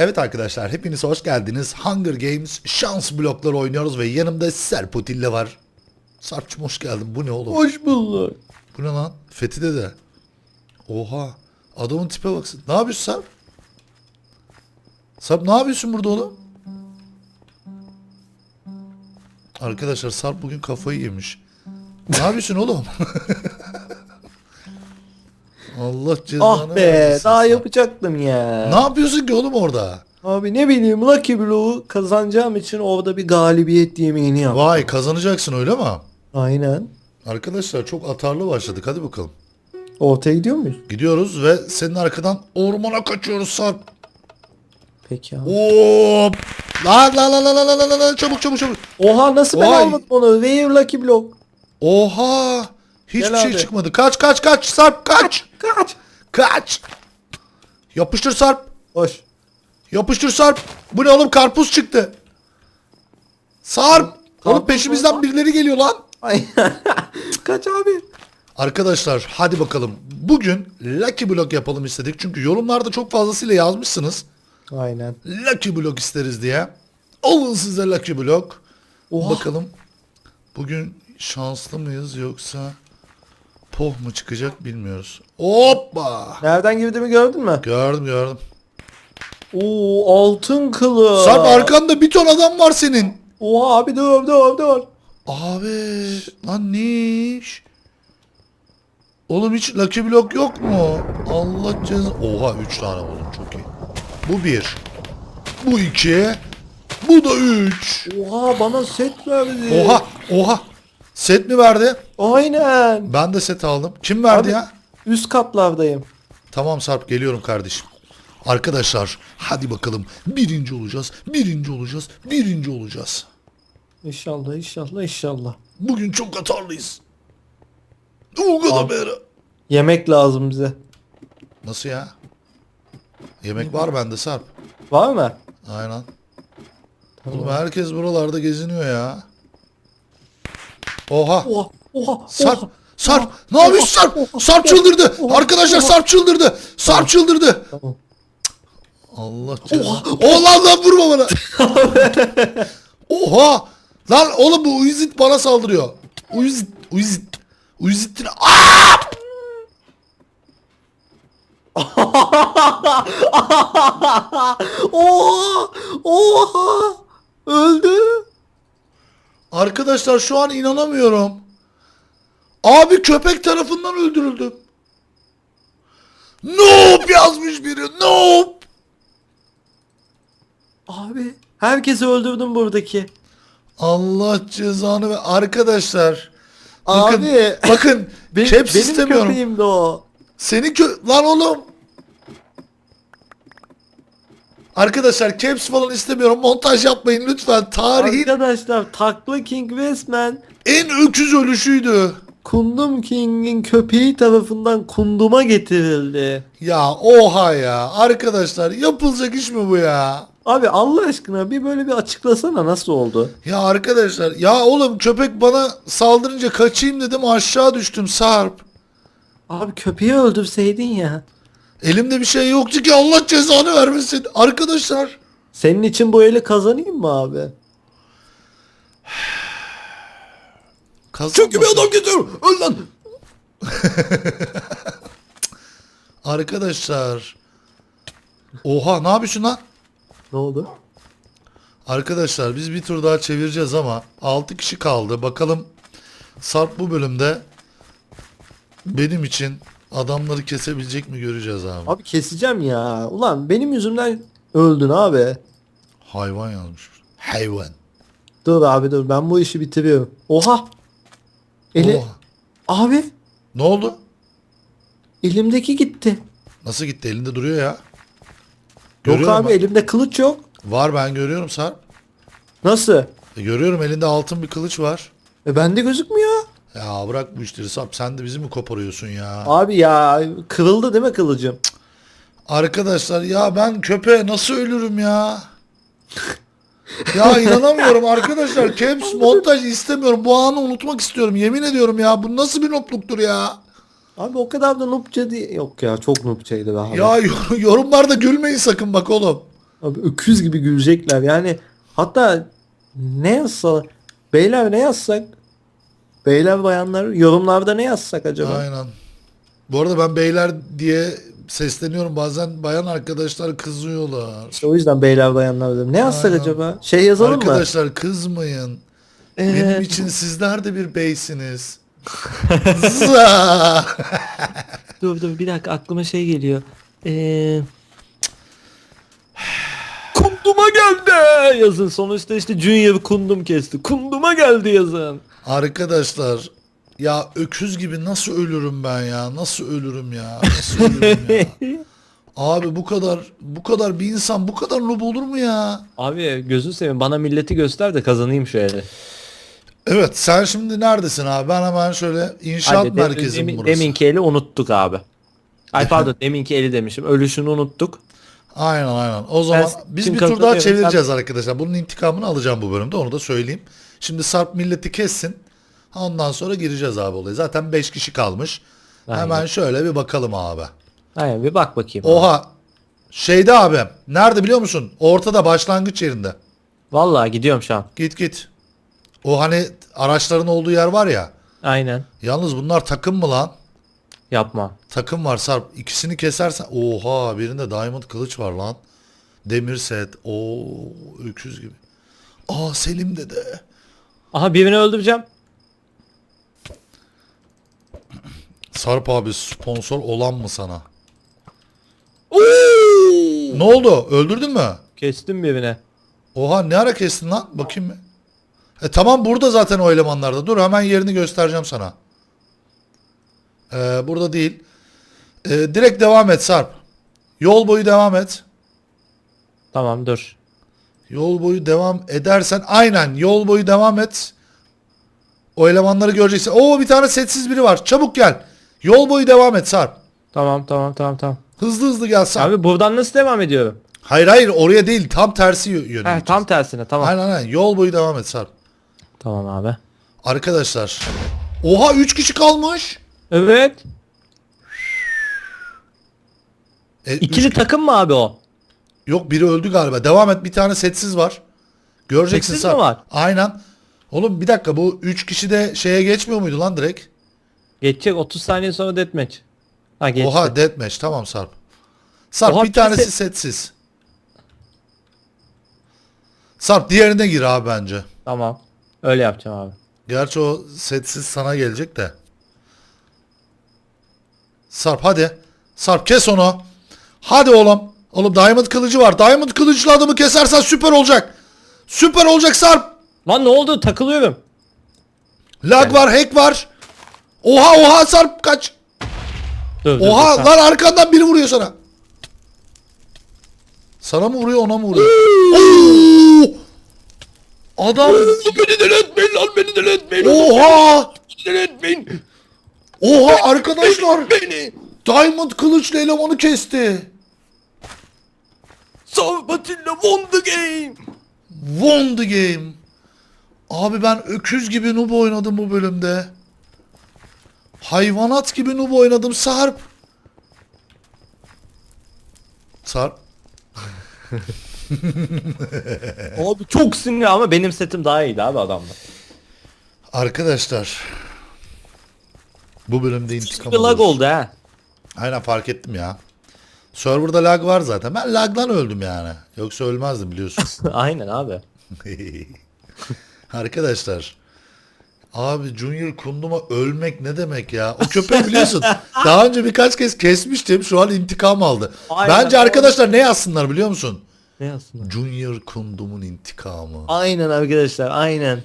Evet arkadaşlar hepiniz hoş geldiniz. Hunger Games şans blokları oynuyoruz ve yanımda Serpotille var. Sarp'cım hoş geldin. Bu ne oğlum? Hoş bulduk. Bu ne lan? Fethi de. Oha. Adamın tipe baksın. Ne yapıyorsun Sarp? Sarp ne yapıyorsun burada oğlum? Arkadaşlar Sarp bugün kafayı yemiş. Ne yapıyorsun oğlum? Allah ah cezanı Ah be daha yapacaktım ya. Ne yapıyorsun ki oğlum orada? Abi ne bileyim Lucky Blue'u kazanacağım için orada bir galibiyet yemeğini yap. Vay kazanacaksın öyle mi? Aynen. Arkadaşlar çok atarlı başladık hadi bakalım. Ortaya gidiyor muyuz? Gidiyoruz ve senin arkadan ormana kaçıyoruz Sarp. Peki abi. Oo! La la la la la la la la çabuk çabuk çabuk. Oha nasıl ben Vay. almadım onu? Wave Lucky Block. Oha! Hiçbir Gel şey abi. çıkmadı. Kaç kaç kaç Sarp kaç. Kaç. Kaç. Yapıştır Sarp. Hoş. Yapıştır Sarp. Bu ne oğlum karpuz çıktı. Sarp. Oğlum Karpuz peşimizden mu? birileri geliyor lan. Ay. Kaç abi. Arkadaşlar hadi bakalım. Bugün Lucky Block yapalım istedik. Çünkü yorumlarda çok fazlasıyla yazmışsınız. Aynen. Lucky Block isteriz diye. Alın size Lucky Block. Oha. Bakalım. Bugün şanslı mıyız yoksa poh mu çıkacak bilmiyoruz. Hoppa. Nereden girdiğimi gördün mü? Gördüm gördüm. Oo altın kılı. Sarp arkanda bir ton adam var senin. Oha abi dur dur dur. Abi lan ne iş? Oğlum hiç Lucky Block yok mu? Allah ceza. Oha 3 tane buldum çok iyi. Bu bir. Bu iki. Bu da üç. Oha bana set verdi. Oha oha. Set mi verdi? Aynen. Ben de set aldım. Kim verdi Abi- ya? Üst katlardayım. Tamam Sarp geliyorum kardeşim. Arkadaşlar hadi bakalım birinci olacağız, birinci olacağız, birinci olacağız. İnşallah inşallah inşallah. Bugün çok atarlıyız. Kadar Abi. beri. Yemek lazım bize. Nasıl ya? Yemek var bende Sarp. Var mı? Aynen. Tamam. Oğlum herkes buralarda geziniyor ya. Oha. Oha oha Sarp. oha. Sarp. Ne yapıyorsun Sarp? oha, Sarp oha, çıldırdı. oha, Arkadaşlar oha. Sarp çıldırdı. Sarp çıldırdı. Tamam. Allah cezanı. Oh lan lan vurma bana. Oha. Lan oğlum bu Uyuzit bana saldırıyor. Uyuzit. Uyuzit. Uyuzit'in. Aa! oha oha öldü. Arkadaşlar şu an inanamıyorum. Abi köpek tarafından öldürüldüm. Noob yazmış biri. Noob. Abi herkesi öldürdüm buradaki. Allah cezanı ve arkadaşlar. Bakın, Abi. bakın Benim, caps benim istemiyorum. köpeğimdi o. Senin kö... Lan oğlum. Arkadaşlar caps falan istemiyorum. Montaj yapmayın lütfen. Tarihin Arkadaşlar Takla King resmen en öküz ölüşüydü. Kundum King'in köpeği tarafından kunduma getirildi. Ya oha ya. Arkadaşlar yapılacak iş mi bu ya? Abi Allah aşkına bir böyle bir açıklasana nasıl oldu? Ya arkadaşlar ya oğlum köpek bana saldırınca kaçayım dedim aşağı düştüm Sarp. Abi köpeği öldürseydin ya. Elimde bir şey yoktu ki Allah cezanı vermesin. Arkadaşlar. Senin için bu eli kazanayım mı abi? Kazanmasın. getir. Öl lan. Arkadaşlar. Oha ne yapıyorsun lan? Ne oldu? Arkadaşlar biz bir tur daha çevireceğiz ama 6 kişi kaldı. Bakalım Sarp bu bölümde benim için adamları kesebilecek mi göreceğiz abi. Abi keseceğim ya. Ulan benim yüzümden öldün abi. Hayvan yazmış. Hayvan. Dur abi dur ben bu işi bitiriyorum. Oha. Eli Oha. abi Ne oldu? elimdeki gitti. Nasıl gitti? Elinde duruyor ya. Yok Görüyorum abi ben. elimde kılıç yok. Var ben görüyorum Sarp. Nasıl? E, görüyorum elinde altın bir kılıç var. E bende gözükmüyor. Ya bırak bu işleri Sarp. Sen de bizi mi koparıyorsun ya? Abi ya kırıldı değil mi kılıcım? Arkadaşlar ya ben köpeğe nasıl ölürüm ya? ya inanamıyorum arkadaşlar. Caps montaj istemiyorum. Bu anı unutmak istiyorum. Yemin ediyorum ya. Bu nasıl bir notluktur ya? Abi o kadar da noobça değil. Yok ya çok noobçaydı be abi. Ya yor- yorumlarda gülmeyin sakın bak oğlum. Abi öküz gibi gülecekler yani. Hatta ne yazsa beyler ne yazsak? Beyler bayanlar yorumlarda ne yazsak acaba? Aynen. Bu arada ben beyler diye sesleniyorum. Bazen bayan arkadaşlar kızıyorlar. İşte o yüzden beyler bayanlar dedim. Ne yazsak Aynen. acaba? Şey yazalım mı? Arkadaşlar kızmayın. Ee, Benim için sizler de bir beysiniz. Dur dur bir dakika aklıma şey geliyor. Ee... Kunduma geldi yazın. Sonuçta işte Junior kundum kesti. Kunduma geldi yazın. Arkadaşlar ya öküz gibi nasıl ölürüm ben ya? Nasıl ölürüm ya? Nasıl ölürüm ya? Abi bu kadar bu kadar bir insan bu kadar noob olur mu ya? Abi gözü seveyim bana milleti göster de kazanayım şöyle. Evet sen şimdi neredesin abi? Ben hemen şöyle inşaat Hadi, merkezim demin- burası. Deminki eli unuttuk abi. Ay pardon deminki eli demişim. Ölüşünü unuttuk. Aynen aynen. O zaman Ben biz bir tur daha çevireceğiz arkadaşlar. Bunun intikamını alacağım bu bölümde onu da söyleyeyim. Şimdi Sarp milleti kessin. Ondan sonra gireceğiz abi olaya. Zaten 5 kişi kalmış. Aynen. Hemen şöyle bir bakalım abi. Aynen bir bak bakayım. Oha. Şeyde abi. Nerede biliyor musun? Ortada başlangıç yerinde. Vallahi gidiyorum şu an. Git git. O hani araçların olduğu yer var ya. Aynen. Yalnız bunlar takım mı lan? Yapma. Takım var Sarp. İkisini kesersen. Oha birinde diamond kılıç var lan. Demir set. Oo öküz gibi. Aa Selim dede. Aha birini öldüreceğim. Sarp abi sponsor olan mı sana? Ne oldu? Öldürdün mü? Kestim birini. Oha ne ara kestin lan? Bakayım mı? E tamam burada zaten o elemanlarda. Dur hemen yerini göstereceğim sana. Ee, burada değil. Ee, direkt devam et Sarp. Yol boyu devam et. Tamam dur. Yol boyu devam edersen aynen yol boyu devam et. O elemanları göreceksin. Oo bir tane setsiz biri var. Çabuk gel. Yol boyu devam et Sarp. Tamam tamam tamam tamam. Hızlı hızlı gel Sarp. Abi buradan nasıl devam ediyorum? Hayır hayır oraya değil tam tersi yö- yöne. Heh, gideceğiz. tam tersine tamam. Aynen aynen yol boyu devam et Sarp. Tamam abi. Arkadaşlar. Oha 3 kişi kalmış. Evet. E, İkili üç- takım mı abi o? Yok biri öldü galiba. Devam et bir tane setsiz var. Göreceksin Setsiz mi var? Aynen. Oğlum bir dakika bu 3 kişi de şeye geçmiyor muydu lan direkt? Geçecek 30 saniye sonra deathmatch. Ha geçti. Oha deathmatch tamam Sarp. Sarp Oha, bir tanesi se- setsiz. Sarp diğerine gir abi bence. Tamam. Öyle yapacağım abi. Gerçi o setsiz sana gelecek de. Sarp hadi. Sarp kes onu. Hadi oğlum. Oğlum Diamond kılıcı var. Diamond kılıçlı adamı kesersen süper olacak. Süper olacak Sarp. Lan ne oldu? Takılıyorum. Lag var, hack var. Oha oha Sarp kaç. Dur, dur, Oha dur, lan arkandan biri vuruyor sana. Sana mı vuruyor ona mı vuruyor? Adam Beni deletmeyin lan beni deletmeyin. oha Beni deletmeyin. Oha arkadaşlar Beni. Diamond kılıçlı elemanı kesti. Sabatilla won the game. Won the game. Abi ben öküz gibi noob oynadım bu bölümde. Hayvanat gibi noob oynadım Sarp. Sarp. Abi çok sinirli ama benim setim daha iyiydi abi adamda. Arkadaşlar. Bu bölümde intikam Bir lag oldu ha. Aynen fark ettim ya. Server'da lag var zaten. Ben lagdan öldüm yani. Yoksa ölmezdim biliyorsun. Aynen abi. Arkadaşlar. Abi Junior Kunduma ölmek ne demek ya? O köpeği biliyorsun. Daha önce birkaç kez kesmiştim. Şu an intikam aldı. Aynen, Bence doğru. arkadaşlar ne yazsınlar biliyor musun? Ne yazsınlar? Junior Kundum'un intikamı. Aynen arkadaşlar aynen.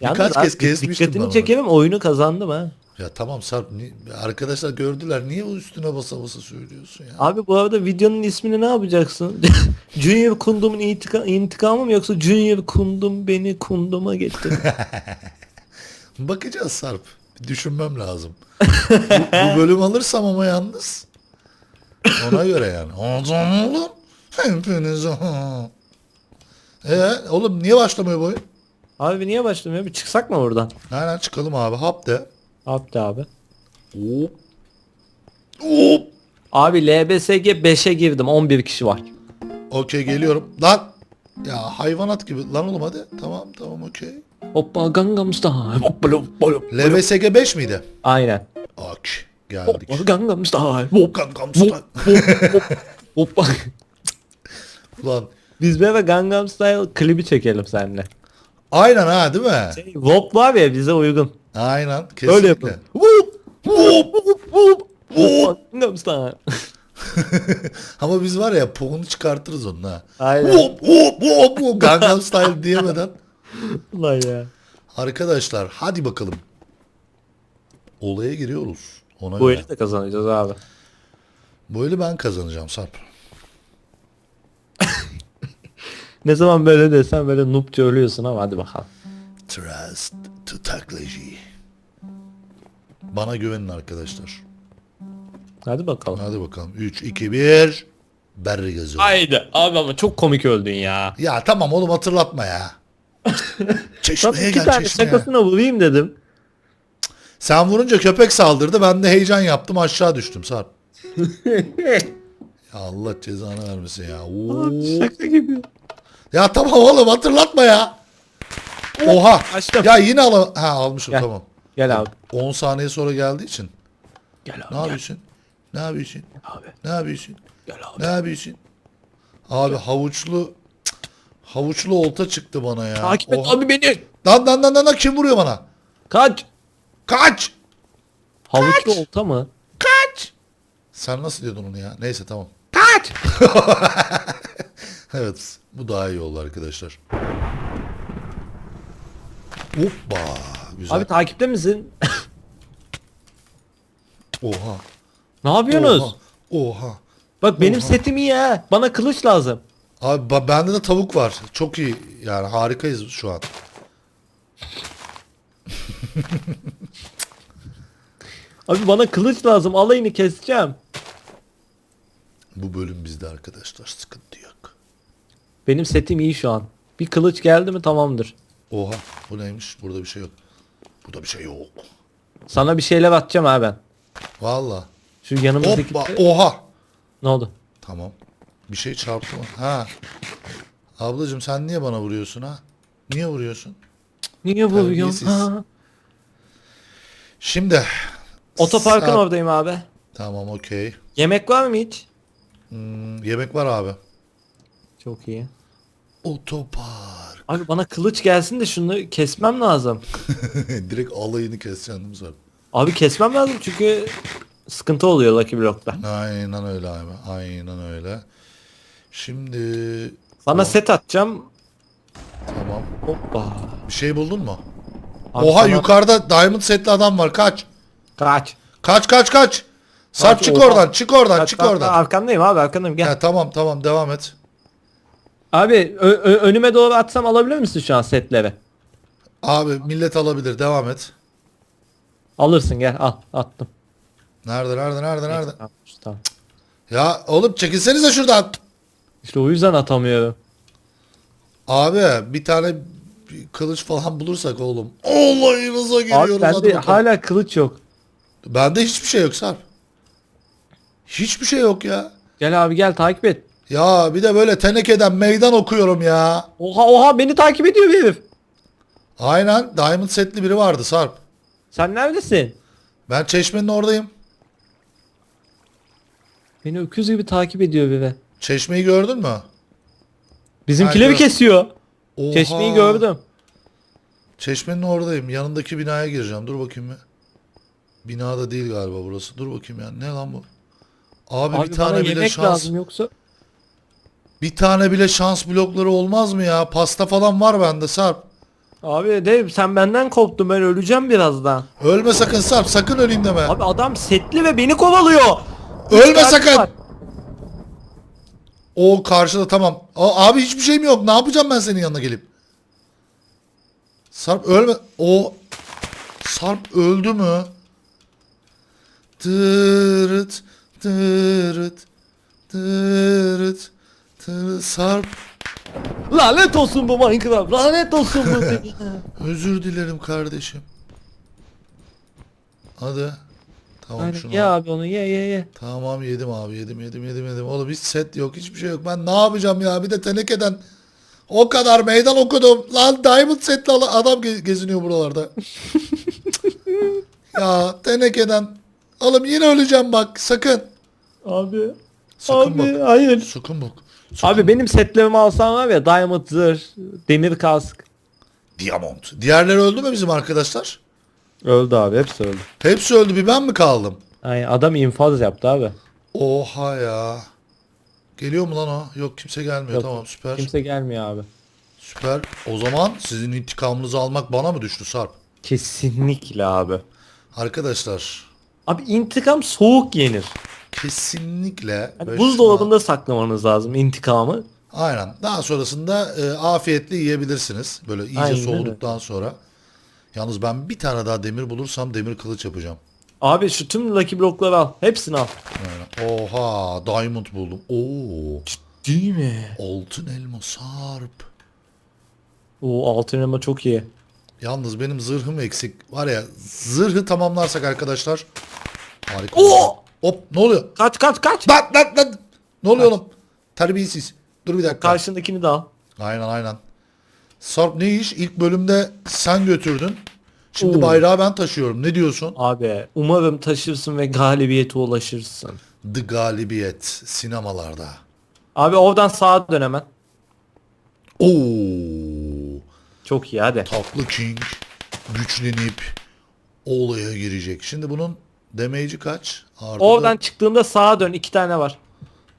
Birkaç abi, kez kesmiştim ben Dikkatini onu. çekelim oyunu kazandım ha. Ya tamam Sarp. ni- Arkadaşlar gördüler. Niye o üstüne basa basa söylüyorsun ya? Abi bu arada videonun ismini ne yapacaksın? Junior Kundum'un intika intikamı mı yoksa Junior Kundum beni kunduma getirdi? Bakacağız Sarp. Bir düşünmem lazım. bu, bu bölüm alırsam ama yalnız. Ona göre yani. O zaman oğlum. Hepiniz Ee, oğlum niye başlamıyor bu oyun? abi niye başlamıyor? Bir çıksak mı buradan? Aynen çıkalım abi. Hap de. Abi abi. Hop. Hop. Abi LBSG 5'e girdim 11 kişi var. Okey geliyorum. Lan. Ya hayvanat gibi. Lan oğlum hadi. Tamam tamam okey. Hoppa Gangnam Style. Hoppa hoppa hoppa. LVSG 5 miydi? Aynen. Ok. Geldik. Hoppa Gangnam Style. Hop Kankam hop style. hop hop. Hoppa. Ulan. Biz bir ara Gangnam Style klibi çekelim seninle. Aynen ha değil mi? Şey, Vop var ya bize uygun. Aynen. Kesinlikle. Öyle. Gangnam Style. Ama biz var ya poğunu çıkartırız onun ha. Aynen. Gangnam Style diyemeden. Ulan ya. Arkadaşlar hadi bakalım. Olaya giriyoruz. Ona Bu göre. eli de kazanacağız abi. Bu eli ben kazanacağım Sarp. Ne zaman böyle desen böyle noobça ölüyorsun ama hadi bakalım. Trust to taklacı. Bana güvenin arkadaşlar. Hadi bakalım. Hadi bakalım. 3, 2, 1. Berri gözü. Haydi abi ama çok komik öldün ya. Ya tamam oğlum hatırlatma ya. Çeşmeye iki gel tane çeşmeye. şakasına vurayım dedim. Sen vurunca köpek saldırdı. Ben de heyecan yaptım aşağı düştüm Sarp. Ya Allah cezanı vermesin ya. Oo. Şaka gibi. Ya tamam oğlum hatırlatma ya. Oha. Açtım. Ya yine al ha almışım Gel. tamam. Gel abi. 10 saniye sonra geldiği için. Gel abi. Ne gel yapıyorsun? Ne yapıyorsun? abi. Ne yapıyorsun? Gel abi. Ne yapıyorsun? Abi havuçlu Cık, havuçlu olta çıktı bana ya. Takip et Oha. abi beni. Lan lan lan lan lan, kim vuruyor bana? Kaç. Kaç! Havuçlu olta mı? Kaç! Sen nasıl diyordun onu ya? Neyse tamam. Kaç. Evet bu daha iyi oldu arkadaşlar. Hoppa. Güzel. Abi takipte misin? Oha. ne yapıyorsunuz? Oha. Oha. Bak benim Oha. setim iyi ha. Bana kılıç lazım. Abi bende de tavuk var. Çok iyi. Yani harikayız şu an. Abi bana kılıç lazım. Alayını keseceğim. Bu bölüm bizde arkadaşlar. Sıkıntı yok. Benim setim iyi şu an. Bir kılıç geldi mi tamamdır. Oha. Bu neymiş? Burada bir şey yok. Burada bir şey yok. Sana bir şeyler atacağım ha ben. Valla. Şu yanımızdaki... Hoppa. Oha. Ne oldu? Tamam. Bir şey çarptı mı? Ha. Ablacığım sen niye bana vuruyorsun ha? Niye vuruyorsun? Niye vuruyorsun? Terbiyesiz. Ha. Şimdi. Otoparkın Saat- oradayım abi. Tamam okey. Yemek var mı hiç? Hmm, yemek var abi. Çok iyi. Otopark. Abi bana kılıç gelsin de şunu kesmem lazım. Direkt alayını mi sen? Abi kesmem lazım çünkü sıkıntı oluyor Lucky Block'ta. Aynen öyle abi. Aynen öyle. Şimdi Sana O- set atacağım. tamam. Hoppa. Bir şey buldun mu? Abi Oha sana- yukarıda diamond setli adam var. Kaç. Kaç. Kaç kaç kaç. Sarp çık oradan. Çık oradan. Çık oradan. Arkandayım abi arkandayım gel. Ha, tamam tamam devam et. Abi önüme doğru atsam alabilir misin şu an setleri? Abi millet alabilir. Devam et. Alırsın gel al attım. Nerede nerede nerede nerede? Tamam, Tamam. Ya oğlum çekilsenize şuradan. İşte o yüzden atamıyorum. Abi bir tane bir kılıç falan bulursak oğlum. Olayınıza Abi giriyoruz. hadi bende hala kılıç yok. Bende hiçbir şey yok Sarp. Hiçbir şey yok ya. Gel abi gel takip et. Ya bir de böyle tenekeden meydan okuyorum ya. Oha oha beni takip ediyor bir herif. Aynen diamond setli biri vardı Sarp. Sen neredesin? Ben çeşmenin oradayım. Beni öküz gibi takip ediyor biri. Çeşmeyi gördün mü? Bizimkileri Haydi. kesiyor. Oha. Çeşmeyi gördüm. Çeşmenin oradayım. Yanındaki binaya gireceğim. Dur bakayım bir. Binada değil galiba burası. Dur bakayım ya. Ne lan bu? Abi, Abi bir tane bile yemek şans. lazım yoksa. Bir tane bile şans blokları olmaz mı ya? Pasta falan var bende Sarp. Abi Dev sen benden koptun ben öleceğim birazdan. Ölme sakın Sarp. Sakın öleyim deme. Abi adam setli ve beni kovalıyor. Üç Ölme tane sakın. var. O karşıda tamam. A- abi hiçbir şeyim yok. Ne yapacağım ben senin yanına gelip? Sarp ölme. O Sarp öldü mü? Tırıt tırıt tırıt tırıt Sarp Lanet olsun bu Minecraft. Lanet olsun bu. özür dilerim kardeşim. Hadi. Tamam Aynen. şunu Ye al. abi onu ye ye ye. Tamam yedim abi yedim yedim yedim yedim. Oğlum hiç set yok hiçbir şey yok. Ben ne yapacağım ya bir de tenekeden o kadar meydan okudum. Lan diamond setli adam ge- geziniyor buralarda. ya tenekeden. Oğlum yine öleceğim bak sakın. Abi. Sakın abi bak. hayır. Sakın bak. Abi benim setlerimi alsam var ya Diamond zırh, demir kask. Diamond. Diğerleri öldü mü bizim arkadaşlar? Öldü abi hepsi öldü. Hepsi öldü bir ben mi kaldım? Ay adam infaz yaptı abi. Oha ya. Geliyor mu lan o? Yok kimse gelmiyor. Yok, tamam süper. Kimse gelmiyor abi. Süper. O zaman sizin intikamınızı almak bana mı düştü Sarp? Kesinlikle abi. Arkadaşlar Abi intikam soğuk yenir. Kesinlikle böyle buzdolabında saklamanız lazım intikamı. şuna- Aynen. Daha sonrasında e, afiyetle yiyebilirsiniz. Böyle iyice Aynen soğuduktan sonra. Yalnız ben bir tane daha demir bulursam demir kılıç yapacağım. Abi şu tüm Lucky Block'ları al. Hepsini al. Yani, oha diamond buldum. Oo. Değil mi? Altın elma Sarp. O altın elma çok iyi. Yalnız benim zırhım eksik. Var ya zırhı tamamlarsak arkadaşlar. Harika. Oo! Hop ne oluyor? Kaç kaç kaç. Lan lan lan. Ne oluyor oğlum? Terbiyesiz. Dur bir dakika. Karşındakini de al. Aynen aynen. Sarp ne iş? İlk bölümde sen götürdün. Şimdi Oo. bayrağı ben taşıyorum. Ne diyorsun? Abi umarım taşırsın ve galibiyete ulaşırsın. The Galibiyet sinemalarda. Abi oradan sağa dön hemen. Oo. Çok iyi hadi. Tatlı King güçlenip olaya girecek. Şimdi bunun damage'i kaç? Artı Oradan da- çıktığında sağa dön. iki tane var.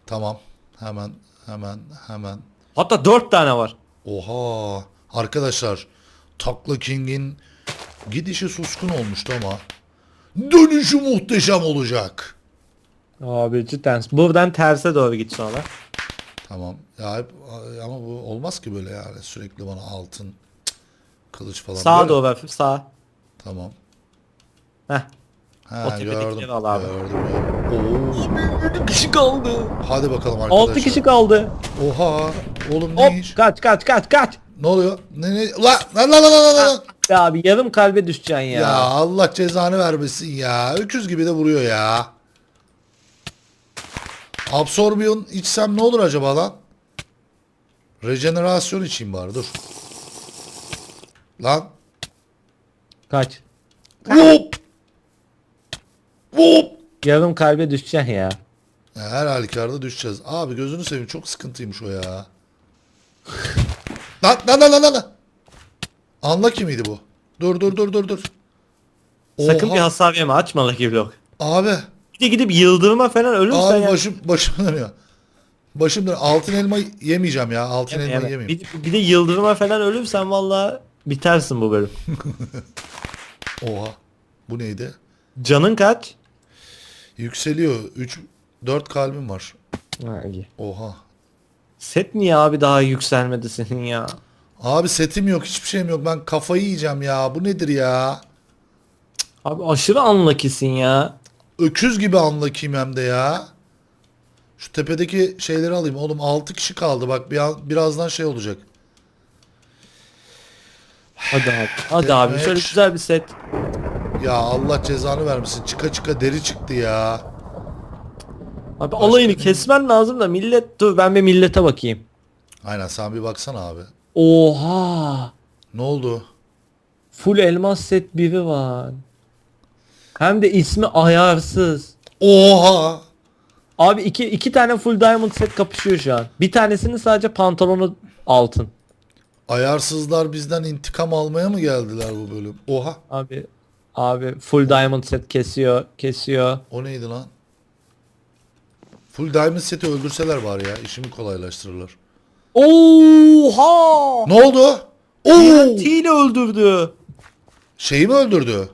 Tamam. Hemen hemen hemen. Hatta dört tane var. Oha. Arkadaşlar Takla King'in gidişi suskun olmuştu ama dönüşü muhteşem olacak. Abi cidden. Buradan terse doğru git sonra. Tamam. Ya hep, ama bu olmaz ki böyle yani sürekli bana altın cık, kılıç falan. Sağa Böyle- doğru hafif sağa. Tamam. Heh. Ha O tepedekileri gördüm. abi. Gördüm. Oo. 7 kişi kaldı. Hadi bakalım arkadaşlar. 6 kişi kaldı. Oha. Oğlum ne Hop iş? kaç kaç kaç kaç. Ne oluyor? Ne ne? La la la la la la, la. Ya abi yarım kalbe düşeceksin ya. Ya Allah cezanı vermesin ya. Öküz gibi de vuruyor ya. Absorbiyon içsem ne olur acaba lan? Rejenerasyon içeyim bari dur. Lan. Kaç. Hop. Hop. Yarım kalbe düşeceksin ya. Ya Her halükarda düşeceğiz. Abi gözünü seveyim çok sıkıntıymış o ya. lan lan lan lan lan. Anla kimiydi bu? Dur dur dur dur dur. Sakın Oha. bir hasar yeme açma Lucky Block. Abi. Bir de gidip yıldırıma falan ölürsen Abi ya. başım başım dönüyor. Başım dönüyor. Altın elma yemeyeceğim ya. Altın Yeme, elma yeme. yemeyeyim. Bir, bir de yıldırıma falan ölürsen valla bitersin bu bölüm. Oha. Bu neydi? Canın kaç? Yükseliyor. 3 4 kalbim var. Ha, iyi. Oha. Set niye abi daha yükselmedi senin ya? Abi setim yok, hiçbir şeyim yok. Ben kafayı yiyeceğim ya. Bu nedir ya? Abi aşırı unlucky'sin ya. Öküz gibi anlakayım hem de ya. Şu tepedeki şeyleri alayım. Oğlum 6 kişi kaldı. Bak bir an, birazdan şey olacak. Hadi abi. Hadi abi şöyle güzel bir set. Ya Allah cezanı vermesin. Çıka çıka deri çıktı ya. Abi alayını kesmen lazım da millet dur ben bir millete bakayım. Aynen sen bir baksana abi. Oha. Ne oldu? Full elmas set biri var. Hem de ismi ayarsız. Oha! Abi iki, iki tane full diamond set kapışıyor şu an. Bir tanesinin sadece pantolonu altın. Ayarsızlar bizden intikam almaya mı geldiler bu bölüm? Oha! Abi abi full diamond set kesiyor kesiyor. O neydi lan? Full Diamond seti öldürseler var ya. işimi kolaylaştırırlar. Oha! Ne oldu? Oo! TNT ile öldürdü. Şeyi mi öldürdü?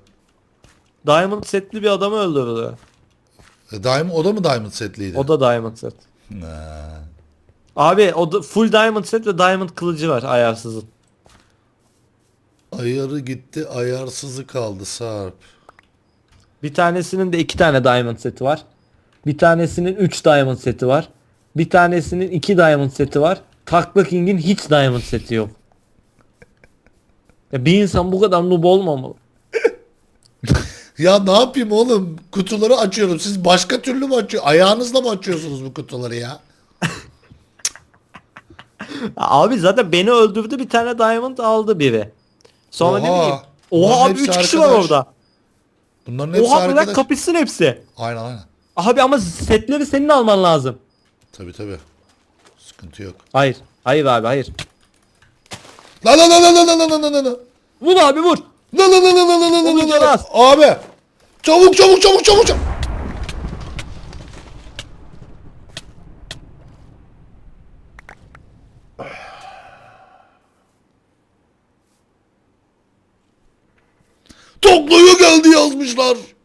Diamond setli bir adamı öldürdü. E, Diamond, o da mı Diamond setliydi? O da diamond set. Ne. Abi o da full diamond set ve diamond kılıcı var ayarsızın. Ayarı gitti, ayarsızı kaldı Sarp. Bir tanesinin de iki tane diamond seti var. Bir tanesinin 3 diamond seti var. Bir tanesinin 2 diamond seti var. Takla King'in hiç diamond seti yok. Ya bir insan bu kadar noob olmamalı. Ya ne yapayım oğlum? Kutuları açıyorum. Siz başka türlü mü açıyor? Ayağınızla mı açıyorsunuz bu kutuları ya? Abi zaten beni öldürdü bir tane diamond aldı biri. Sonra ne Oha. bileyim. Bunların Oha abi hepsi 3 kişi var arkadaş. orada. Bunların hepsi Oha bırak arkadaş. kapışsın hepsi. Aynen aynen. Abi ama setleri senin alman lazım. Tabi tabi. Sıkıntı yok. Hayır. Hayır abi hayır. La la la la la la la la la la. Vur abi vur. La la la la la la la la la la. Canas. Abi. Çabuk çabuk çabuk çabuk çabuk. Yazmışlar.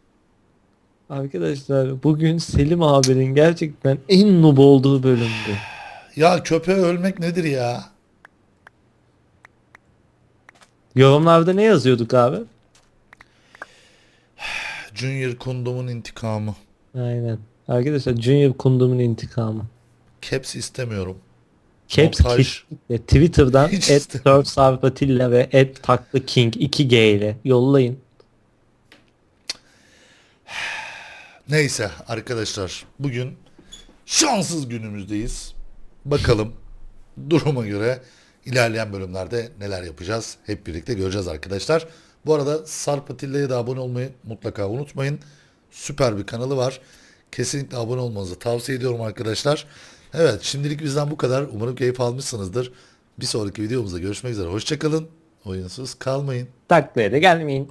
Arkadaşlar bugün Selim abinin gerçekten en noob olduğu bölümdü. Ya köpeğe ölmek nedir ya? Yorumlarda ne yazıyorduk abi? Junior kondomun intikamı. Aynen. Arkadaşlar Junior Kundum'un intikamı. Caps istemiyorum. Caps kesinlikle Twitter'dan at istemiyorum. Sarpatilla ve at Taklı King 2G ile yollayın. Neyse arkadaşlar bugün şanssız günümüzdeyiz. Bakalım duruma göre ilerleyen bölümlerde neler yapacağız hep birlikte göreceğiz arkadaşlar. Bu arada Sarp Atilla'ya da abone olmayı mutlaka unutmayın. Süper bir kanalı var. Kesinlikle abone olmanızı tavsiye ediyorum arkadaşlar. Evet şimdilik bizden bu kadar. Umarım keyif almışsınızdır. Bir sonraki videomuzda görüşmek üzere. Hoşçakalın. Oyunsuz kalmayın. Taklaya da gelmeyin.